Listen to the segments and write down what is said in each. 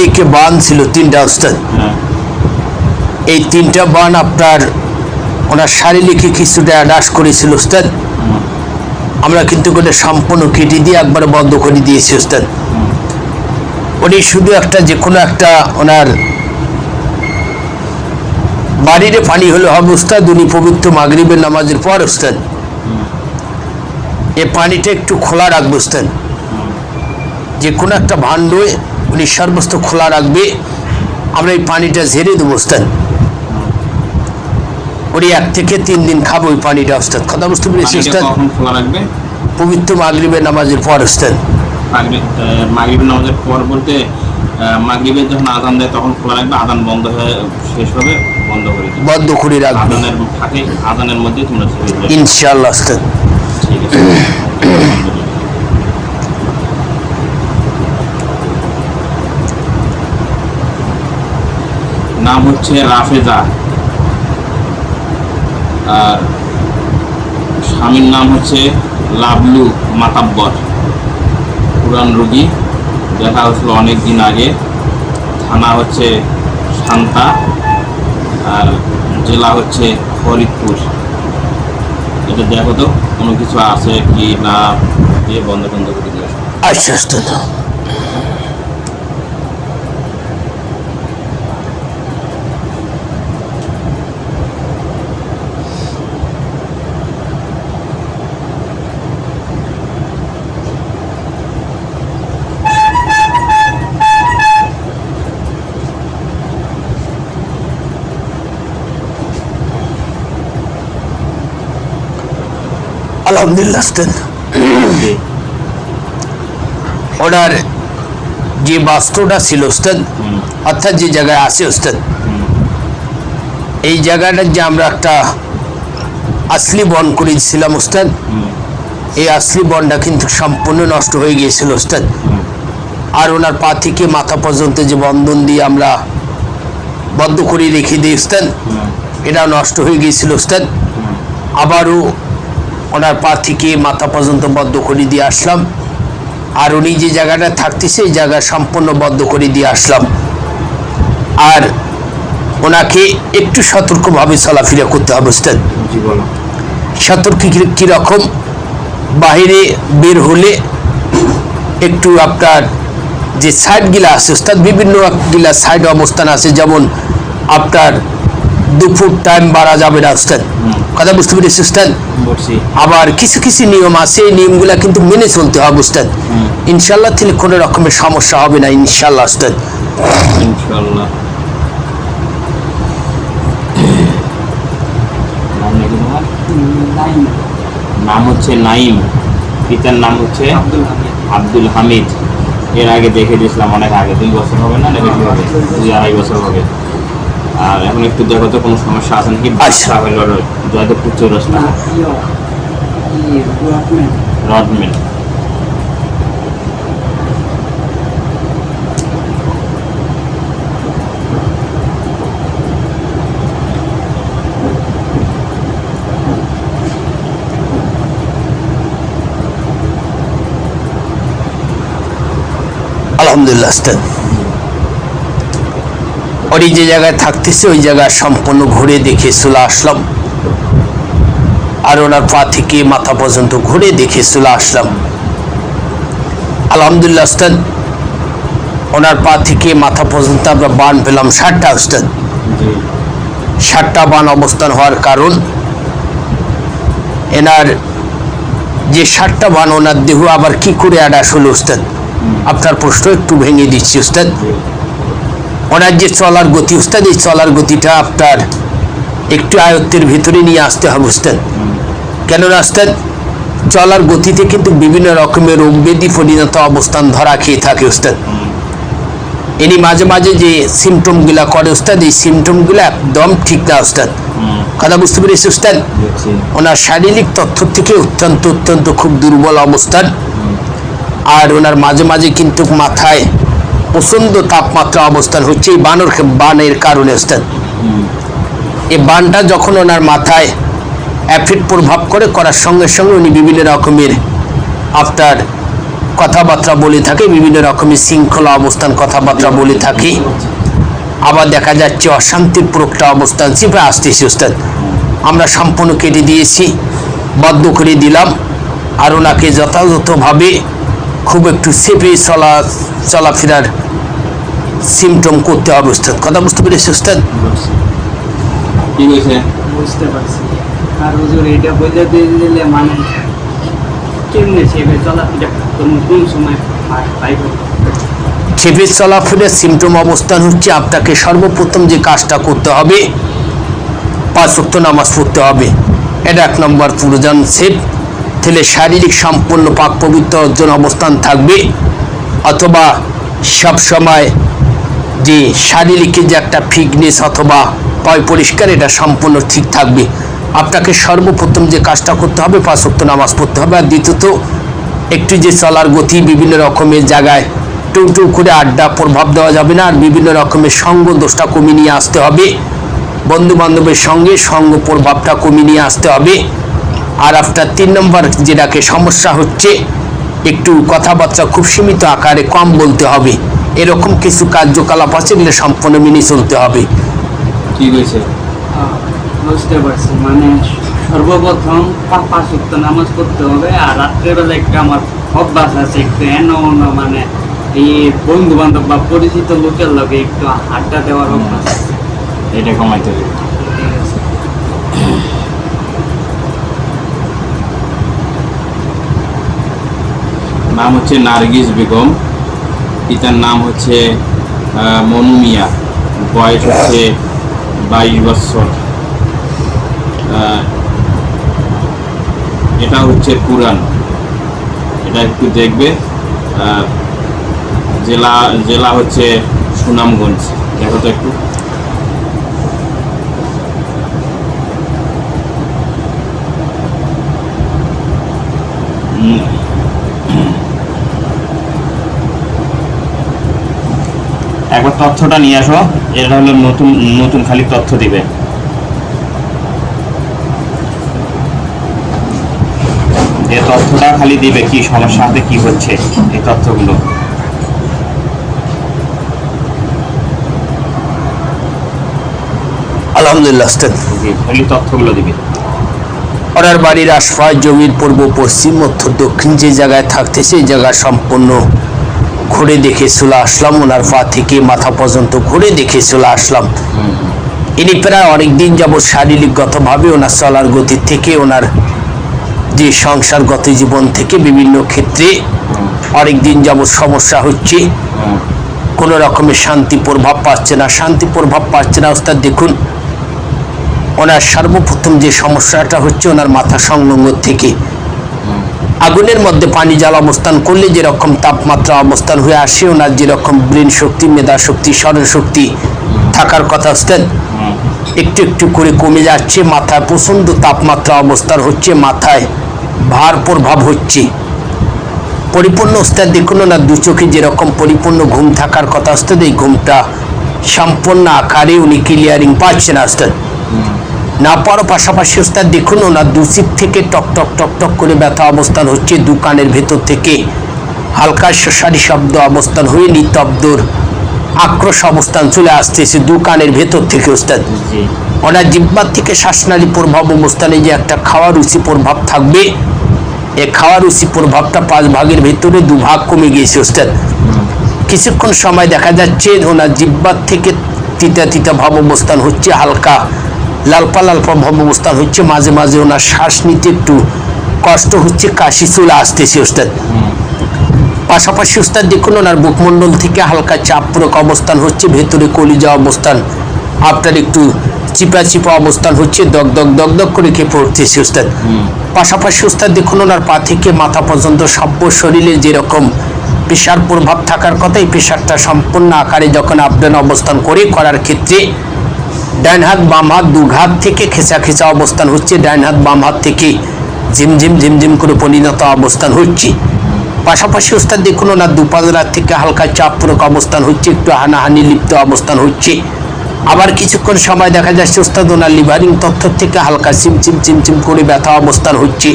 লিখে বান ছিল তিনটা ওস্তাদ। হ্যাঁ। এই তিনটা বান আপনার ওনার শারীরিকে কিছুটা হ্রাস করেছিল ওস্তাদ। হুম, আমরা কিন্তু ওটা সম্পূর্ণ কেটে দিয়ে একবার বন্ধ করে দিয়েছি ওস্তাদ। হুম, উনি শুধু একটা যে কোনো একটা ওনার বাড়ির পানি হলে হবে উস্তাদ উনি পবিত্র মাগরিবের নামাজের পর উস্তাদ এই পানিটা একটু খোলা রাখবে উস্তাদ যে কোনো একটা ভাণ্ডে উনি সর্বস্ত খোলা রাখবে। আমরা এই পানিটা ঝেড়ে দেবো উস্তাদ উনি এক থেকে তিন দিন খাব ওই পানিটা উস্তাদ কথা বুঝতে পেরেছি রাখবে? পবিত্র মাগরিবের নামাজের পর আহ, মাগরিবের নামাজের পর বলতে মাগরিবের যখন আজান দেয় তখন খোলা রাখবে আজান বন্ধ হয়ে শেষ হবে বন্ধ করে দিবে। বদ্ধ করে রাখবে। আজানের ফাঁকে আজানের মধ্যে তোমরা ছেড়ে ইনশাআল্লাহ উস্তাদ ঠিক আছে। নাম হচ্ছে রাফেজা। আর স্বামীর নাম হচ্ছে লাবলু মাতাব্বর। পুরান রুগী, দেখা হচ্ছিল অনেক দিন আগে। থানা হচ্ছে শান্তা, আর জেলা হচ্ছে ফরিদপুর। এটা দেখো তো, কোনো কিছু আছে কি না, দিয়ে বন্ধ বন্ধ করে দিও। আচ্ছা আলহামদুলিল্লাহ উস্তাদ ওনার যে বাস্তুটা ছিল উস্তাদ অর্থাৎ যে জায়গায় আছে উস্তাদ হুম, এই জায়গাটার যে আমরা একটা আসলি বন করেছিলাম উস্তাদ হুম, এই আসলি বনটা কিন্তু সম্পূর্ণ নষ্ট হয়ে গিয়েছিল উস্তাদ আর ওনার পা থেকে মাথা পর্যন্ত যে বন্ধন দিয়ে আমরা বদ্ধ করে রেখে দিই উস্তাদ এটা নষ্ট হয়ে গিয়েছিল উস্তাদ আবারও ওনার পা থেকে মাথা পর্যন্ত বদ্ধ করে দিয়ে আসলাম। আর উনি যে জায়গাটা থাকতেছে এই জায়গা সম্পূর্ণ বদ্ধ করে দিয়ে আসলাম। আর ওনাকে একটু সতর্কভাবে চলাফেরা করতে হবে উস্তাদ সতর্ক কি- কীরকম বাইরে বের হলে একটু আপনার যে সাইডগুলা আছে উস্তাদ বিভিন্ন গিলা সাইড অবস্থান আছে যেমন আপনার দুপুর টাইম বাড়া যাবে না উস্তাদ কথা বুঝতে পেরেছি উস্তাদ আবার কিছু কিছু নিয়ম আছে এই নিয়মগুলা কিন্তু মেনে চলতে হবে উস্তাদ ইনশাল্লাহ তাহলে কোনো রকমের সমস্যা হবে না ইনশাল্লাহ উস্তাদ ইনশাল্লাহ নাম হচ্ছে নাইম। পিতার নাম হচ্ছে আব্দুল হামিদ। এর আগে দেখে দিয়েছিলাম অনেক আগে। দুই বছর হবে না হবে। দুই আড়াই বছর হবে। আর এখন একটু দেখো তো কোনো সমস্যা আছে নাকি? হলো জয়দেবপুর চৌরাস্তা। রডমেন আলহামদুলিল্লাহ ওই যে জায়গায় থাকতেছে, ওই জায়গা সম্পূর্ণ ঘুরে দেখে চলে আসলাম। আর ওনার পা থেকে মাথা পর্যন্ত ঘুরে দেখে চলে আসলাম। আলহামদুলিল্লাহ উস্তাদ ওনার পা থেকে মাথা পর্যন্ত আমরা বান পেলাম ষাটটা উস্তাদ ষাটটা বান অবস্থান হওয়ার কারণ, এনার যে ষাটটা বান ওনার দেহ আবার কি করে অ্যাডাস হলো উস্তাদ আপনার প্রশ্ন একটু ভেঙে দিচ্ছি উস্তাদ ওনার যে চলার গতি, উস্তাদ, এই চলার গতিটা আপনার একটু আয়ত্তের ভিতরে নিয়ে আসতে হবে, উস্তাদ। কেননা, উস্তাদ, চলার গতিতে কিন্তু বিভিন্ন রকমের রোগ ব্যাধি পরিণত অবস্থান ধরা খেয়ে থাকে, উস্তাদ। ইনি মাঝে মাঝে যে সিমটমগুলা করে, উস্তাদ, এই সিমটমগুলো একদম ঠিক না, উস্তাদ। কথা বুঝতে পেরেছি উস্তাদ? ওনার শারীরিক তথ্য থেকে অত্যন্ত অত্যন্ত খুব দুর্বল অবস্থান। আর ওনার মাঝে মাঝে কিন্তু মাথায় প্রচণ্ড তাপমাত্রা অবস্থান হচ্ছে এই বানর বানের কারণে হুম, এই বানটা যখন ওনার মাথায় অ্যাফিড প্রভাব করে করার সঙ্গে সঙ্গে উনি বিভিন্ন রকমের আপনার কথাবার্তা বলে থাকে বিভিন্ন রকমের শৃঙ্খলা অবস্থান কথাবার্তা বলে থাকে। আবার দেখা যাচ্ছে অশান্তির প্রকটা অবস্থান চিপে আসতেছি ওস্তাদ। আমরা সম্পূর্ণ কেটে দিয়েছি বদ্ধ করে দিলাম আর ওনাকে যথাযথভাবে খুব একটু সেপে চলা চলাফেরার সিমটম করতে হবে ওস্তাদ কথা বুঝতে পেরেছি কি হয়েছে বুঝতে পারছি। আর হুজুর এটা বলে দিয়ে দিলে মানে কেমনে সেবে চলাফেরা কোন সময় পাইব? খেপে চলাফেরার সিমটম অবস্থান হচ্ছে আপনাকে সর্বপ্রথম যে কাজটা করতে হবে পাঁচ নামাজ পড়তে হবে। এটা এক নম্বর পুরোজন সেট তাহলে শারীরিক সম্পূর্ণ পাক পবিত্র অর্জন অবস্থান থাকবে। অথবা সব সময় যে শারীরিক যে একটা ফিটনেস অথবা পয় পরিষ্কার, এটা সম্পূর্ণ ঠিক থাকবে। আপনাকে সর্বপ্রথম যে কাজটা করতে হবে, পাঁচ ওয়াক্ত নামাজ পড়তে হবে। আর দ্বিতীয়ত, একটু যে চলার গতি বিভিন্ন রকমের জায়গায় টু করে আড্ডা, প্রভাব দেওয়া যাবে না। আর বিভিন্ন রকমের সঙ্গ দোষটা কমিয়ে নিয়ে আসতে হবে। বন্ধু বান্ধবের সঙ্গে সঙ্গ প্রভাবটা কমিয়ে নিয়ে আসতে হবে। আর আপনার তিন নম্বর যেটাকে সমস্যা হচ্ছে একটু কথাবার্তা খুব সীমিত আকারে কম বলতে হবে। এরকম কিছু কার্যকলাপ আছে এগুলো সম্পূর্ণ মেনে চলতে হবে। কি হয়েছে? আহ, বুঝতে পারছি। মানে সর্বপ্রথম পাঁচ নামাজ পড়তে হবে আর রাত্রেবেলা একটা আমার অভ্যাস আছে একটু এন মানে এই বন্ধু বান্ধব বা পরিচিত লোকের লগে একটু আড্ডা দেওয়ার অভ্যাস আছে। এটা কমাইতে হবে। নাম হচ্ছে নার্গিস বেগম। পিতার নাম হচ্ছে আহ, মনু মিয়া। বয়স হচ্ছে বাইশ বছর। এটা হচ্ছে পুরাণ এটা একটু দেখবে। জেলা জেলা হচ্ছে সুনামগঞ্জ। দেখো তো একটু। হুম, তথ্যটা নিয়ে আসো। এটা হলো নতুন নতুন খালি তথ্য দিবে। যে তথ্যটা খালি দিবে কি সমস্যা হাতে কি হচ্ছে এই তথ্যগুলো। আলহামদুলিল্লাহ জি খালি তথ্যগুলো দিবে। ওনার বাড়ির আশপাশ জমির পূর্ব পশ্চিম মধ্য দক্ষিণ যে জায়গায় থাকতে সেই জায়গা সম্পূর্ণ ঘুরে দেখে চলে আসলাম, ওনার পা থেকে মাথা পর্যন্ত ঘুরে দেখে চলে আসলাম। ইনি প্রায় অনেকদিন যাবৎ শারীরিকগতভাবে ওনার চলার গতি থেকে, ওনার যে সংসারগত জীবন থেকে বিভিন্ন ক্ষেত্রে অনেক দিন যাবৎ সমস্যা হচ্ছে। কোনো রকমের শান্তি প্রভাব পাচ্ছে না, শান্তি প্রভাব পাচ্ছে না। ওস্তাদ দেখুন, ওনার সর্বপ্রথম যে সমস্যাটা হচ্ছে ওনার মাথা সংলগ্ন থেকে। আগুনের মধ্যে পানি জাল অবস্থান করলে যেরকম তাপমাত্রা অবস্থান হয়ে আসে ওনার যেরকম ব্রেন শক্তি মেধা শক্তি স্মরণ শক্তি থাকার কথা ওস্তাদ একটু একটু করে কমে যাচ্ছে মাথায় প্রচণ্ড তাপমাত্রা অবস্থান হচ্ছে মাথায় ভার প্রভাব হচ্ছে। পরিপূর্ণ ওস্তাদ দেখুন না দু চোখে যেরকম পরিপূর্ণ ঘুম থাকার কথা ওস্তাদ এই ঘুমটা সম্পূর্ণ আকারে উনি ক্লিয়ারিং ওস্তাদ হুম, না পারো পাশাপাশি ওস্তাদ দেখুন ওনার দুচিক থেকে টক টক টক টক করে ব্যথা অবস্থান হচ্ছে দোকানের ভেতর থেকে। হালকা শশারি শব্দ অবস্থান হয়ে নিতব্দর আক্রোশ অবস্থান চলে আসতেছে দোকানের ভেতর থেকে ওস্তাদ। ওনার জিব্বার থেকে শ্বাসনালী প্রভাব অবস্থানে যে একটা খাওয়া রুচি প্রভাব থাকবে এ খাওয়া রুচি প্রভাবটা পাঁচ ভাগের ভেতরে দুভাগ কমে গিয়েছে ওস্তাদ। কিছুক্ষণ সময় দেখা যাচ্ছে ওনার জিব্বার থেকে তিতা তিতা ভাব অবস্থান হচ্ছে হালকা। লালপা লালপা ভাব অবস্থান হচ্ছে, মাঝে মাঝে ওনার শ্বাস নিতে একটু কষ্ট হচ্ছে, কাশি চলে আসতেছে ওস্তাদ। পাশাপাশি ওস্তাদ দেখুন, ওনার বুকমণ্ডল থেকে হালকা চাপ পূরক অবস্থান হচ্ছে, ভেতরে কলিজা অবস্থান, আপনার একটু চিপা চিপা অবস্থান হচ্ছে, দগ দগ দগ দগ করে খেয়ে পড়তেছে ওস্তাদ। পাশাপাশি ওস্তাদ দেখুন, ওনার পা থেকে মাথা পর্যন্ত সভ্য শরীরে যেরকম প্রেশার প্রভাব থাকার কথা এই প্রেশারটা সম্পূর্ণ আকারে যখন আপডাউন অবস্থান করে করার ক্ষেত্রে ডান হাত, বাম হাত দু হাত থেকে খেঁচা খেঁচা অবস্থান হচ্ছে। ডান হাত, বাম হাত থেকে ঝিমঝিম ঝিমঝিম করে পরিণত অবস্থান হচ্ছে। পাশাপাশি ওস্তাদ দেখুন, ওনার দুপাজরার থেকে হালকা চাপ চাপপূরক অবস্থান হচ্ছে, একটু হানাহানি, লিপ্ত অবস্থান হচ্ছে। আবার কিছুক্ষণ সময় দেখা যাচ্ছে, ওস্তাদ ওনার লিভারিং তথ্য থেকে হালকা চিমচিম চিমচিম করে ব্যথা অবস্থান হচ্ছে।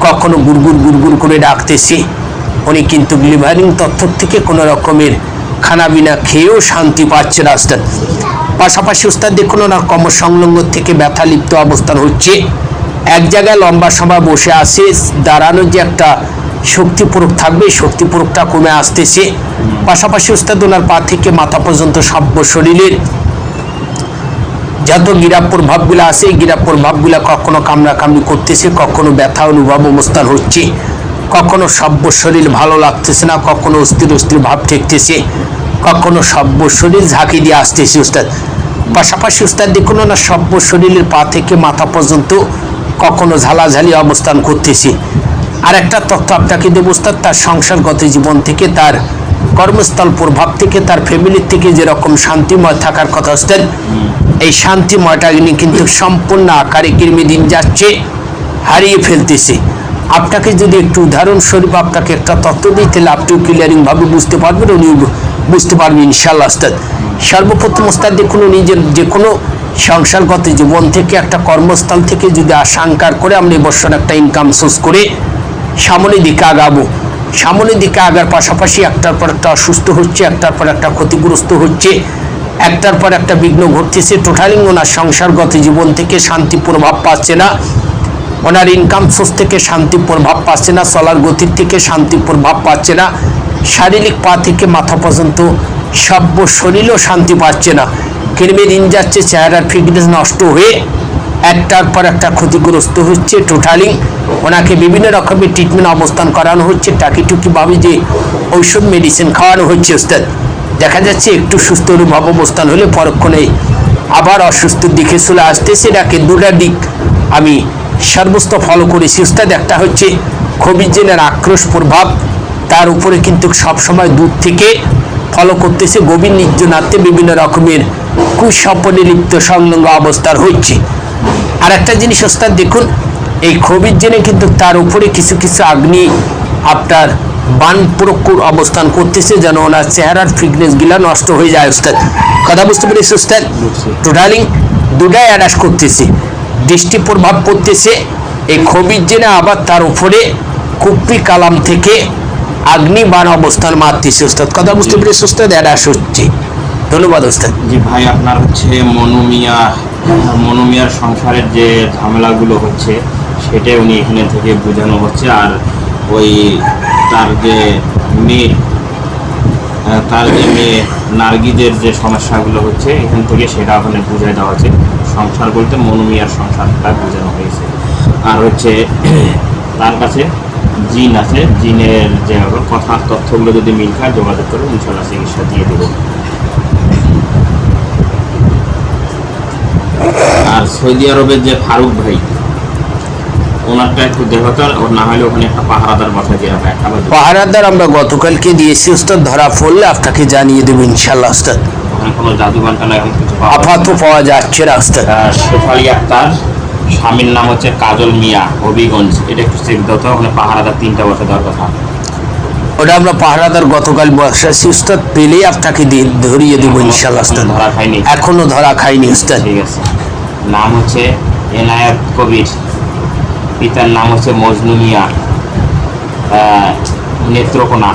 কখনো গুড়গুড় গুড়গুড় করে ডাকতেছে। উনি কিন্তু লিভারিং তথ্য থেকে কোনো রকমের খানা বিনা খেয়েও শান্তি পাচ্ছে না উস্তাদ পাশাপাশি উস্তাদ দেখুন ওনার কর্মসংলগ্ন থেকে ব্যথা লিপ্ত অবস্থান হচ্ছে। এক জায়গায় লম্বা সময় বসে আছে, দাঁড়ানোর যে একটা শক্তি প্রয়োগ থাকবে শক্তি প্রয়োগটা কমে আসতেছে। পাশাপাশি উস্তাদ ওনার পা থেকে মাথা পর্যন্ত সভ্য শরীরের যত গিরা প্রভাবগুলো আছে, এই গিরা প্রভাবগুলো কখনো কামড়াকামড়ি করতেছে, কখনো ব্যথা অনুভব অবস্থান হচ্ছে। কখনো সভ্য শরীর ভালো লাগতেছে না, কখনো অস্থির অস্থির ভাব ঠেকতেছে। কখনো সভ্য শরীর ঝাঁকি দিয়ে আসতেছে, উস্তাদ। পাশাপাশি, উস্তাদ, দেখুন না, সভ্য শরীরের পা থেকে মাথা পর্যন্ত কখনো ঝালাঝালি অবস্থান করতেছি। আর একটা তথ্য আপনাকে দেব, উস্তাদ, তার সংসারগত জীবন থেকে, তার কর্মস্থল প্রভাব থেকে, তার ফ্যামিলির থেকে যেরকম শান্তিময় থাকার কথা, উস্তাদ, এই শান্তিময়টা কিন্তু সম্পূর্ণ আকারে কৃমি দিন যাচ্ছে, হারিয়ে ফেলতেছে। আপনাকে যদি একটু উদাহরণস্বরূপ আপনাকে একটা তত্ত্ব দিই, তাহলে আপনি ক্লিয়ারিং ভাবে বুঝতে পারবেন উনি বুঝতে পারবেন ইনশাল্লাহ ওস্তাদ। সর্বপ্রথম ওস্তাদ দেখুন উনি যে যে কোনো সংসারগত জীবন থেকে একটা কর্মস্থল থেকে যদি আশঙ্কার করে আমরা এবছর একটা ইনকাম সোর্স করে সামনের দিকে আগাবো। সামনের দিকে আগার পাশাপাশি একটার পর একটা অসুস্থ হচ্ছে, একটার পর একটা ক্ষতিগ্রস্ত হচ্ছে, একটার পর একটা বিঘ্ন ঘটতেছে টোটালি ওনার সংসারগত জীবন থেকে শান্তি প্রভাব পাচ্ছে না। ওনার ইনকাম সোর্স থেকে শান্তি প্রভাব পাচ্ছে না, চলার গতির থেকে শান্তি প্রভাব পাচ্ছে না। শারীরিক পা থেকে মাথা পর্যন্ত সভ্য শরীরও শান্তি পাচ্ছে না। কৃমি দিন যাচ্ছে, চেহারার ফিটনেস নষ্ট হয়ে একটার পর একটা ক্ষতিগ্রস্ত হচ্ছে টোটালি ওনাকে বিভিন্ন রকমের ট্রিটমেন্ট অবস্থান করানো হচ্ছে টাকিটুকিভাবে যে ঔষধ মেডিসিন খাওয়ানো হচ্ছে ওস্তাদ। দেখা যাচ্ছে একটু সুস্থ অনুভব অবস্থান হলে পরক্ষণে আবার অসুস্থর দিকে চলে আসতেছে এটাকে দুটা দিক। আমি সর্বস্ত ফলো করেছি। উস্তাদ একটা হচ্ছে খবিজেনের আক্রোশ প্রভাব। তার উপরে কিন্তু সবসময় দূর থেকে ফলো করতেছে গভীর নির্জনাতে বিভিন্ন রকমের কুস্বপনে লিপ্ত সংলগ্ন অবস্থার হচ্ছে আর একটা জিনিস ওস্তাদ, দেখুন, এই খবির জেনে কিন্তু তার উপরে কিছু কিছু আগ্নি আপনার বান প্রকুর অবস্থান করতেছে যেন ওনার চেহারার ফিটনেসগুলা নষ্ট হয়ে যায় ওস্তাদ। কথা বুঝতে পেরেছি ওস্তাদ? টোটালিং দুটাই অ্যাডাস করতেছে। দৃষ্টি প্রভাব পড়তেছে, এই খবির জেনে আবার তার উপরে কুপ্পি কালাম থেকে আগ্নি বান অবস্থান মারতেছে ওস্তাদ। কথা বুঝতে পেরেছি ওস্তাদ অ্যাডাস হচ্ছে ধন্যবাদ ওস্তাদ। যে ভাই, আপনার হচ্ছে মনোমিয়া, মনোমিয়ার সংসারের যে ঝামেলাগুলো হচ্ছে, সেটাই উনি এখানে থেকে বোঝানো হচ্ছে। আর ওই তার যে মেয়ে তার যে মেয়ে নার্গিদের যে সমস্যাগুলো হচ্ছে, এখান থেকে সেটা ওখানে বুঝাই দেওয়া হচ্ছে। সংসার বলতে মনোমিয়ার সংসারটা বোঝানো হয়েছে। আর হচ্ছে, তার কাছে জিন আছে জিনের যে কথার তথ্যগুলো যদি মিল খায় যোগাযোগ করে ইনশাল্লাহ চিকিৎসা দিয়ে দেবো আর সৌদি আরবের যে ফারুক ভাই ওনারটা একটু দেহতা ওর না হলে ওখানে একটা পাহারাদার বসা দুটো। পাহারাদার আমরা গতকালকে দিয়েছি ওস্তাদ ধরা পড়লে আপনাকে জানিয়ে দেবো ইনশাল্লাহ ওস্তাদ ওখানে কোনো জাদু ঘণ্টা পাওয়া আপাতত যাচ্ছে না। পাওয়া যাচ্ছে না ওস্তাদ আর শেফালি আক্তার স্বামীর নাম হচ্ছে কাজল মিয়া হবিগঞ্জ। এটা একটু চেক দাও তো ওখানে পাহারাদার তিনটা বসে দেওয়ার কথা। ওটা আমরা পাহারাদার গতকাল বসাচ্ছি ওস্তাদ পেলেই আপনাকে ধরিয়ে দেবো ইনশাল্লাহ ধরা খায়নি। এখনও ধরা খাইনি ওস্তাদ ঠিক আছে। নাম হচ্ছে এনায়েত কবির। পিতার নাম হচ্ছে মজনু মিয়া। নেত্রকোনা।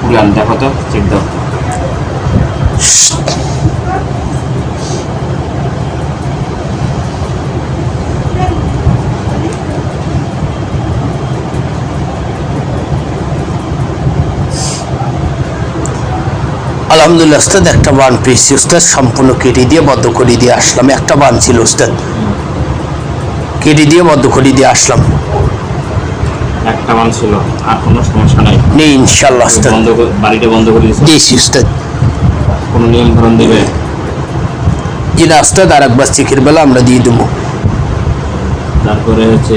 পুরান দেখো তো চেক দাও। আলহামদুলিল্লাহ একটা বান পেয়েছি। ওস্তাদ সম্পূর্ণ কেটে দিয়ে বদ্ধ করে দিয়ে আসলাম। একটা বান ছিল ওস্তাদ কেটে দিয়ে বদ্ধ করে দিয়ে আসলাম। একটা ছিল আর কোনো সমস্যা নাই। নেই ইনশাল্লাহ বাড়িটা বন্ধ করে দিয়েছি? কোনো নিয়ম ধরন দেবে? আর একবার চিকের বেলা আমরা দিয়ে দেবো। তারপরে হচ্ছে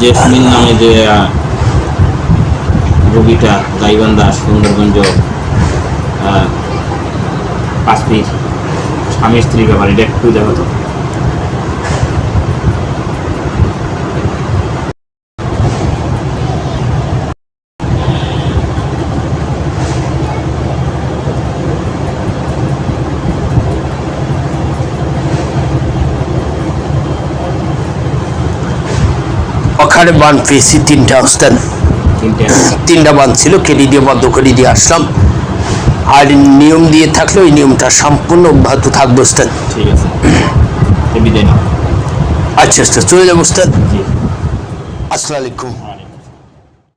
জেসমিন নামে যে রোগীটা গাইবান্ধা সুন্দরগঞ্জ পাঁচপির স্বামী স্ত্রী ব্যাপার, এটা একটু দেখো তো। বান পেয়েছি তিনটা ওস্তাদ তিনটে বাঁধ ছিল কেটে দিয়ে বন্ধ করে দিয়ে আসলাম। আর নিয়ম দিয়ে থাকলে ওই নিয়মটা সম্পূর্ণ অব্যাহত থাকবে ওস্তাদ। ঠিক আছে। আচ্ছা আচ্ছা চলে যাব ওস্তাদ। আসসালামু আলাইকুম।